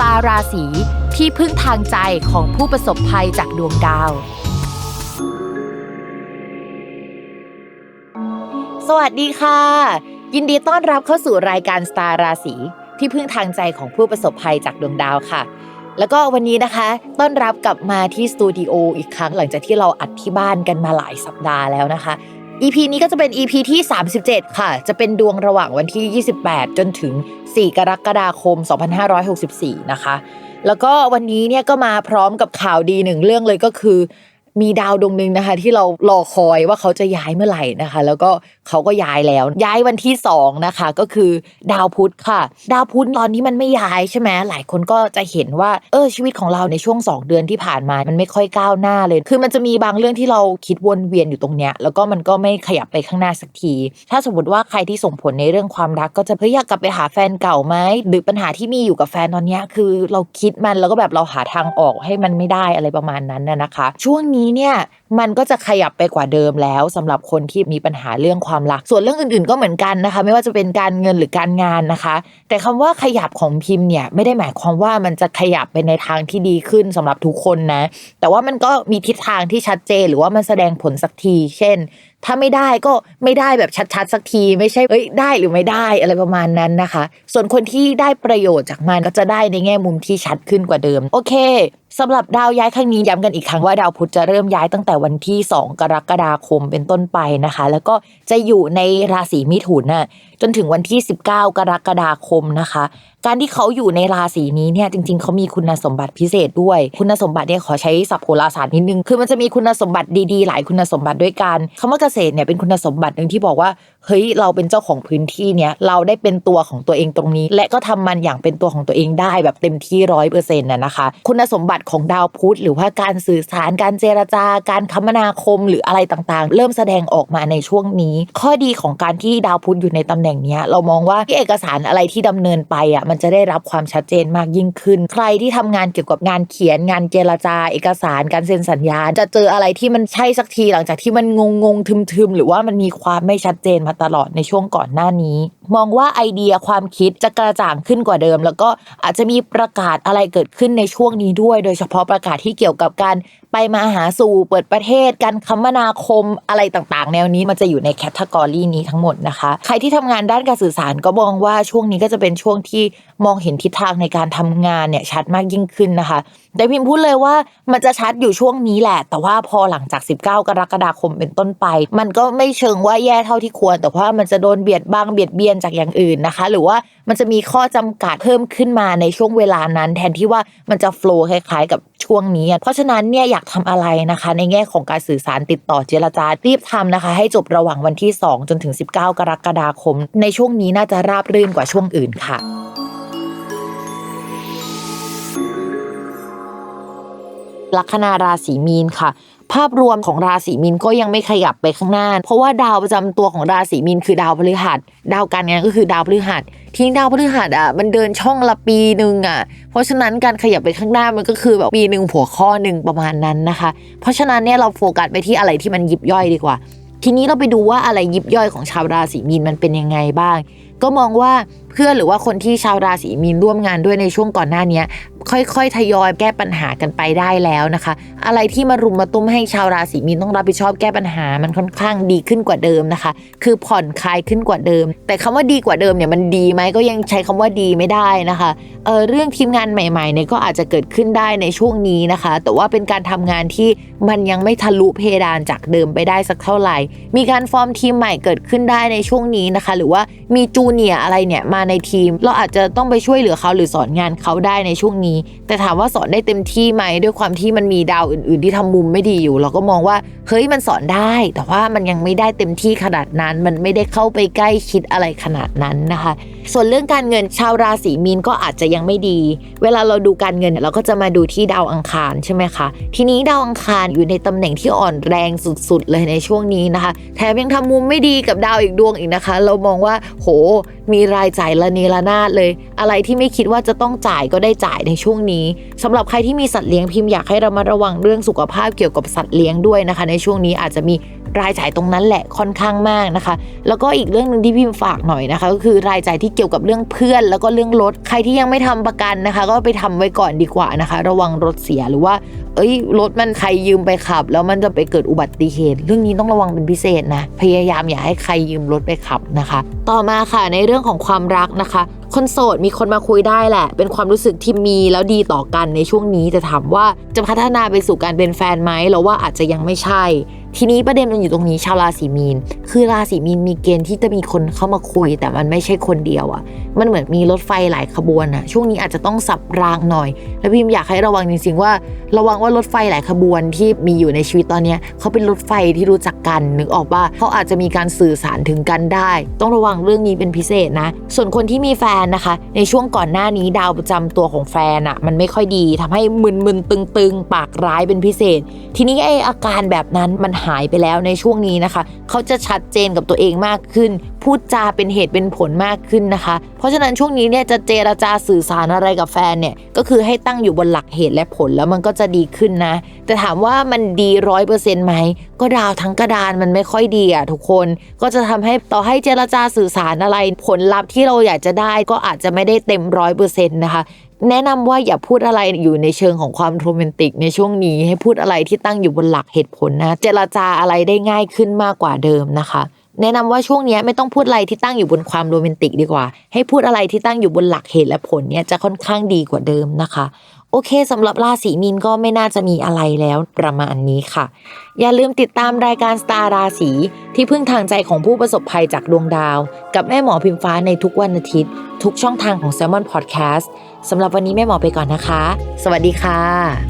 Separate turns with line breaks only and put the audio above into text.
ตาราศีที่พึ่งทางใจของผู้ประสบภัยจากดวงดาว สวัสดีค่ะ ยินดีต้อนรับเข้าสู่รายการสตาราศีที่พึ่งทางใจของผู้ประสบภัยจากดวงดาวค่ะ แล้วก็วันนี้นะคะ ต้อนรับกลับมาที่สตูดิโออีกครั้งหลังจากที่เราอัดที่บ้านกันมาหลายสัปดาห์แล้วนะคะ EP นี้ก็จะเป็น EP ที่ 37 ค่ะ จะเป็นดวงระหว่างวันที่ 28 จนถึง 4 กรกฎาคม 2564 นะคะ แล้วก็วันนี้เนี่ยก็มาพร้อมกับข่าวดีหนึ่งเรื่องเลยก็คือ มีดาวดวงหนึ่งนะคะ ที่เรารอคอยว่าเขาจะย้ายเมื่อไหร่นะคะ แล้วก็เขาก็ย้ายแล้วย้ายวันที่สองนะคะก็คือดาวพุธค่ะ ดาวพุธตอนนี้มันไม่ย้ายใช่ไหมหลายคนก็จะเห็นว่าเออชีวิตของเราในช่วง 2 เดือนที่ผ่านมามันไม่ค่อยก้าวหน้าเลย คือมันจะมีบางเรื่องที่เราคิดวนเวียนอยู่ตรงเนี้ยแล้วก็มันก็ไม่ขยับไปข้างหน้าสักที ถ้าสมมติว่าใครที่ส่งผลในเรื่องความรักก็จะเฮ้ยอยากกลับไปหาแฟนเก่าไหมหรือปัญหาที่มีอยู่กับแฟนตอนเนี้ยคือเราคิดมันแล้วก็แบบเราหาทางออกให้มันไม่ได้อะไรประมาณนั้นนะคะ ช่วงนี้เนี่ยมันก็จะขยับไปกว่าเดิมแล้วสำหรับคนที่มีปัญหาเรื่องความรัก ส่วนเรื่องอื่นๆก็เหมือนกันนะคะ ไม่ว่าจะเป็นการเงินหรือการงานนะคะ แต่คำว่าขยับของพิมพ์เนี่ยไม่ได้หมายความว่ามันจะขยับไปในทางที่ดีขึ้นสำหรับทุกคนนะ แต่ว่ามันก็มีทิศทางที่ชัดเจน หรือว่ามันแสดงผลสักที เช่น ถ้าไม่ได้ก็ไม่ได้แบบชัดๆ สักที ไม่ใช่เอ้ยได้หรือไม่ได้อะไรประมาณนั้นนะคะ ส่วนคนที่ได้ประโยชน์จากมันก็จะได้ในแง่มุมที่ชัดขึ้นกว่าเดิม โอเคสำหรับดาวย้ายครั้งนี้ย้ำกันอีกครั้งว่าดาวพุธจะเริ่มย้ายตั้งแต่วันที่ 2 กรกฎาคมเป็นต้นไปนะคะ แล้วก็จะอยู่ในราศีมิถุนน่ะจนถึงวันที่ 19 กรกฎาคมนะคะการที่เขาอยู่ในราศีนี้เนี่ยจริงๆ เขามีคุณสมบัติพิเศษด้วย คุณสมบัติเนี่ยขอใช้ศัพท์โหราศาสตร์นิดนึง คือมันจะมีคุณสมบัติดีๆ หลายคุณสมบัติด้วยกันคำว่าเกษตรเนี่ยเป็นคุณสมบัติหนึ่งที่บอกว่าเฮ้ยเราเป็นเจ้าของพื้นที่เนี่ยเราได้เป็นตัวของตัวเองตรงนี้ และก็ทำมันอย่างเป็นตัวของตัวเองได้แบบเต็มที่ร้อยเปอร์เซ็นต์น่ะนะคะ คุณสมบัติของดาวพุธหรือว่าการสื่อสารการเจรจาการคมนาคมหรืออะไรต่างๆ เริ่มแสดงออกมาในช่วงนี้ ข้อดีของการที่ดาวพุธอยู่ในตำแหน่งเนี้ยเรามองว่าที่เอกสารอะไรที่ดำเนินไปอะมันจะได้รับความชัดเจนมากยิ่งขึ้น ใครที่ทำงานเกี่ยวกับงานเขียนงานเจรจา เอกสารการเซ็นสัญญาจะเจออะไรที่มันใช่สักทีหลังจากที่มันงงงทึมๆหรือว่ามันมีความไม่ชัดเจนมาตลอดในช่วงก่อนหน้านี้ มองว่าไอเดียความคิดจะกระจ่างขึ้นกว่าเดิม แล้วก็อาจจะมีประกาศอะไรเกิดขึ้นในช่วงนี้ด้วย โดยเฉพาะประกาศที่เกี่ยวกับการไปมาหาสู่เปิดประเทศ การคมนาคมอะไรต่างๆ แนวนี้มันจะอยู่ในแคตตากรีนี้ทั้งหมดนะคะ ใครที่ทำงานด้านการสื่อสารก็มองว่าช่วงนี้ก็จะเป็นช่วงที่มองเห็นทิศทางในการทำงานเนี่ยชัดมากยิ่งขึ้นนะคะ แต่พิมพ์พูดเลยว่ามันจะชัดอยู่ช่วงนี้แหละ แต่ว่าพอหลังจาก 19 กรกฎาคมเป็นต้นไป มันก็ไม่เชิงว่าแย่เท่าที่ควร แต่ว่ามันจะโดนเบียดบังเบียดเบียนจากอย่างอื่นนะคะ หรือว่ามันจะมีข้อจำกัดเพิ่มขึ้นมาในช่วงเวลานั้น แทนที่ว่ามันจะโฟล์คล้าย ๆ กับช่วงนี้ เพราะฉะนั้นเนี่ยอยากทำอะไรนะคะ ในแง่ของการสื่อสารติดต่อเจรจารีบทำนะคะ ให้จบระหว่างวันที่ 2 จนถึง 19 กรกฎาคม ในช่วงนี้น่าจะราบรื่นกว่าช่วงอื่นค่ะ ลัคนาราศีมีนค่ะ ภาพรวมของราศีมีนก็ยังไม่ขยับไปข้างหน้า เพราะว่าดาวประจำตัวของราศีมีนคือดาวพฤหัส ดาวการงานก็คือดาวพฤหัสทิ้งดาวพฤหัสอะมันเดินช่องละปีหนึ่งอะ เพราะฉะนั้นการขยับไปข้างหน้ามันก็คือแบบปีหนึ่งหัวข้อหนึ่งประมาณนั้นนะคะ เพราะฉะนั้นเนี่ยเราโฟกัสไปที่อะไรที่มันยิบย่อยดีกว่า ทีนี้เราไปดูว่าอะไรยิบย่อยของชาวราศีมีนมันเป็นยังไงบ้าง ก็มองว่าเพื่อนหรือว่าคนที่ชาวราศีมีนร่วมงานด้วยในช่วงก่อนหน้านี้ค่อยๆ ทยอยแก้ปัญหากันไปได้แล้วนะคะ อะไรที่มารุมมาตุ้มให้ชาวราศีมีนต้องรับผิดชอบแก้ปัญหามันค่อนข้างดีขึ้นกว่าเดิมนะคะ คือผ่อนคลายขึ้นกว่าเดิม แต่คำว่าดีกว่าเดิมเนี่ยมันดีไหมก็ยังใช้คำว่าดีไม่ได้นะคะเออเรื่องทีมงานใหม่ๆเนี่ยก็อาจจะเกิดขึ้นได้ในช่วงนี้นะคะ แต่ว่าเป็นการทำงานที่มันยังไม่ทะลุเพดานจากเดิมไปได้สักเท่าไหร่ มีการฟอร์มทีมใหม่เกิดขึ้นได้ในช่วงนี้นะคะ หรือว่ามีจูเนียอะไรเนี่ยมาในทีม เราอาจจะต้องไปช่วยเหลือเขาหรือสอนงานเขาได้ในช่วงนี้ แต่ถามว่าสอนได้เต็มที่ไหมด้วยความที่มันมีดาวอื่น ๆ ที่ทำมุมไม่ดีอยู่ เราก็มองว่าเฮ้ยมันสอนได้ แต่ว่ามันยังไม่ได้เต็มที่ขนาดนั้น มันไม่ได้เข้าไปใกล้ชิดอะไรขนาดนั้นนะคะ ส่วนเรื่องการเงินชาวราศีมีนก็อาจจะยังไม่ดี เวลาเราดูการเงินเนี่ยเราก็จะมาดูที่ดาวอังคารใช่ไหมคะทีนี้ดาวอังคารอยู่ในตำแหน่งที่อ่อนแรงสุด ๆ เลยในช่วงนี้นะคะ แถมยังทำมุมไม่ดีกับดาวอีกดวงอีกนะคะ เรามองว่าโหมีรายจ่ายละเนระนาดเลย อะไรที่ไม่คิดว่าจะต้องจ่ายก็ได้จ่ายในช่วงนี้สำหรับใครที่มีสัตว์เลี้ยงพิมพ์อยากให้เรามาระวังเรื่องสุขภาพเกี่ยวกับสัตว์เลี้ยงด้วยนะคะ ในช่วงนี้อาจจะมี รายจ่ายตรงนั้นแหละค่อนข้างมากนะคะ แล้วก็อีกเรื่องหนึ่งที่พิมฝากหน่อยนะคะ ก็คือรายจ่ายที่เกี่ยวกับเรื่องเพื่อน แล้วก็เรื่องรถใครที่ยังไม่ทำประกันนะคะ ก็ไปทำไว้ก่อนดีกว่านะคะ ระวังรถเสียหรือว่า เอ้ยรถมันใครยืมไปขับ แล้วมันจะไปเกิดอุบัติเหตุ เรื่องนี้ต้องระวังเป็นพิเศษนะพยายามอย่าให้ใครยืมรถไปขับนะคะ ต่อมาค่ะในเรื่องของความรักนะคะคนโสดมีคนมาคุยได้แหละ เป็นความรู้สึกที่มีแล้วดีต่อกันในช่วงนี้แต่ถามว่าจะพัฒนาไปสู่การเป็นแฟนไหมเราว่าอาจจะยังไม่ใช่ ทีนี้ประเด็นมันอยู่ตรงนี้ชาวราศีมีน คือราศีมีนมีเกณฑ์ที่จะมีคนเข้ามาคุย แต่มันไม่ใช่คนเดียวอะ่ะ มันเหมือนมีรถไฟหลายขบวนอะ่ะ ช่วงนี้อาจจะต้องสับรางหน่อย แล้วพิมอยากให้ระวังจริงๆว่า ระวังว่ารถไฟหลายขบวนที่มีอยู่ในชีวิตตอนนี้เขาเป็นรถไฟที่รู้จักกันนึกออกว่าเขาอาจจะมีการสื่อสารถึงกันได้ ต้องระวังเรื่องนี้เป็นพิเศษนะ ส่วนคนที่มีแฟนนะคะ ในช่วงก่อนหน้านี้ดาวประจำตัวของแฟนอะ่ะ มันไม่ค่อยดีทำให้มึนๆตึงๆ ปากร้ายเป็นพิเศษ ทีนี้ไออาการแบบนั้นมันหายไปแล้วในช่วงนี้นะคะ เขาจะชัดเจนกับตัวเองมากขึ้น พูดจาเป็นเหตุเป็นผลมากขึ้นนะคะ เพราะฉะนั้นช่วงนี้เนี่ยจะเจรจาสื่อสารอะไรกับแฟนเนี่ยก็คือให้ตั้งอยู่บนหลักเหตุและผลแล้วมันก็จะดีขึ้นนะ แต่ถามว่ามันดีร้อยเปอร์เซ็นต์ไหมก็ดาวทั้งกระดานมันไม่ค่อยดีอะทุกคนก็จะทำให้ต่อให้เจรจาสื่อสารอะไรผลลัพธ์ที่เราอยากจะได้ก็อาจจะไม่ได้เต็มร้อยเปอร์เซ็นต์นะคะ แนะนำว่าอย่าพูดอะไรอยู่ในเชิงของความโรแมนติกในช่วงนี้ให้พูดอะไรที่ตั้งอยู่บนหลักเหตุผลนะ เจรจาอะไรได้ง่ายขึ้นมากกว่าเดิมนะคะ แนะนำว่าช่วงนี้ไม่ต้องพูดอะไรที่ตั้งอยู่บนความโรแมนติกดีกว่า ให้พูดอะไรที่ตั้งอยู่บนหลักเหตุและผลเนี่ยจะค่อนข้างดีกว่าเดิมนะคะโอเคสำหรับราศีมีนก็ไม่น่าจะมีอะไรแล้วประมาณนี้ค่ะ อย่าลืมติดตามรายการสตาร์ราศีที่พึ่งทางใจของผู้ประสบภัยจากดวงดาว กับแม่หมอพิมฟ้าในทุกวันอาทิตย์ ทุกช่องทางของ s ซ l m o n Podcast สำหรับวันนี้แม่หมอไปก่อนนะคะ สวัสดีค่ะ